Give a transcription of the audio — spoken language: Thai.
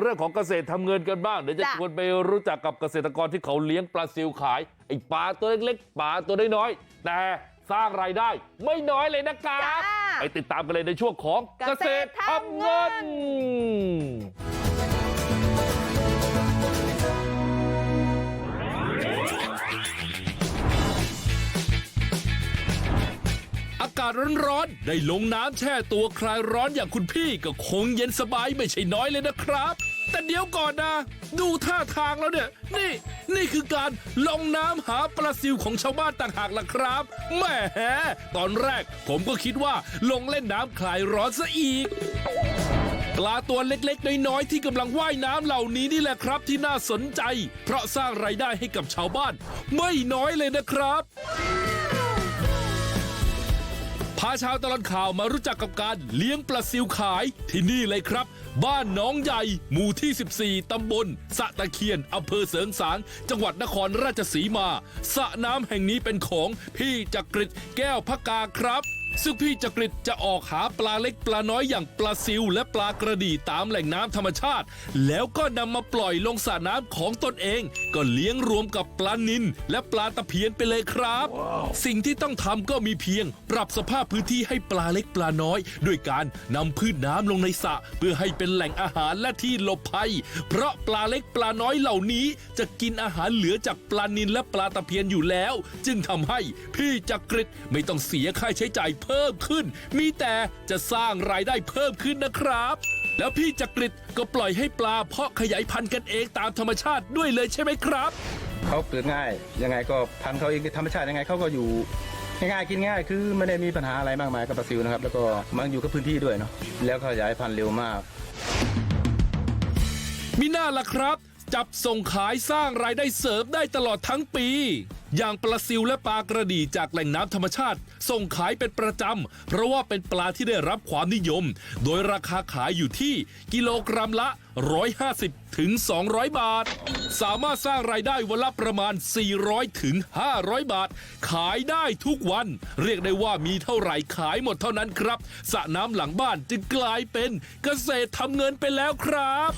เรื่องของเกษตรทำเงินกันบ้างเดี๋ยวจะจ้ะชวนไปรู้จักกับเกษตรกรที่เขาเลี้ยงปลาซิวขายไอ้ปลาตัวเล็กๆปลาตัวน้อยๆแต่สร้างรายได้ไม่น้อยเลยนะครับจ้าไปติดตามกันเลยในช่วงของเกษตรทำเงินอากาศร้อนๆ ได้ลงน้ำแช่ตัวคลายร้อนอย่างคุณพี่ก็คงเย็นสบายไม่ใช่น้อยเลยนะครับ แต่เดี๋ยวก่อนนะ ดูท่าทางแล้วเนี่ย นี่นี่คือการลงน้ำหาปลาซิวของชาวบ้านต่างหากล่ะครับแหมตอนแรกผมก็คิดว่าลงเล่นน้ำคลายร้อนซะอีกปลาตัวเล็กๆ น้อยๆ ที่กำลังว่ายน้ำเหล่านี้นี่แหละครับที่น่าสนใจ เพราะสร้างรายได้ให้กับชาวบ้าน ไม่น้อยเลยนะครับ พาชาวตลอดข่าวมารู้จักกับการเลี้ยงปลาซิวขายที่นี่เลยครับ บ้านหน้องใหญ่ หมู่ที่ 14 ตำบลสะตะเคียนอำเภอเสริงสาง จังหวัดนครราชสีมาสระน้ำแห่งนี้เป็นของพี่จักริดแก้วพกาครับ ซึ่งพี่จักริดจะออกหาปลาเล็กปลาน้อยอย่างปลาซิวและปลากระดีตามแหล่งน้ำธรรมชาติ แล้วก็นำมาปล่อยลงสระน้ำของตนเอง ก็เลี้ยงรวมกับปลานิลและปลาตะเพียนไปเลยครับสิ่งที่ต้องทำก็มีเพียง ปรับสภาพพื้นที่ให้ปลาเล็กปลาน้อย ด้วยการนำพืชน้ำลงในสระเพื่อให้เป็นแหล่งอาหารและที่หลบภัย เพราะปลาเล็กปลาน้อยเหล่านี้ จะกินอาหารเหลือจากปลานิลและปลาตะเพียนอยู่แล้ว จึงทำให้พี่จักริดไม่ต้องเสียค่าใช้จ่ายเพิ่มขึ้น มีแต่จะสร้างรายได้เพิ่มขึ้นนะครับ แล้วพี่จักริดก็ปล่อยให้ปลาเพาะขยายพันธุ์กันเองตามธรรมชาติด้วยเลยใช่ไหมครับเขาเกิดง่ายยังไงก็พันธุ์เขาเองธรรมชาติยังไงเขาก็อยู่ง่ายๆกินง่ายคือไม่ได้มีปัญหาอะไรมากมายกับปลาซิวนะครับแล้วก็มันอยู่กับพื้นที่ด้วยเนาะแล้วขยายพันธุ์เร็วมากมิน่าล่ะครับ จับส่งขายสร้างรายได้เสริมได้ตลอดทั้งปี อย่างปลาซิวและปลากระดีจากแหล่งน้ำธรรมชาติ ส่งขายเป็นประจำ เพราะว่าเป็นปลาที่ได้รับความนิยม โดยราคาขายอยู่ที่กิโลกรัมละ 150ถึง200 บาท สามารถสร้างรายได้วันละประมาณ 400ถึง500 บาท ขายได้ทุกวัน เรียกได้ว่ามีเท่าไหร่ขายหมดเท่านั้นครับสระน้ำหลังบ้านจึงกลายเป็นเกษตรทำเงินไปแล้วครับ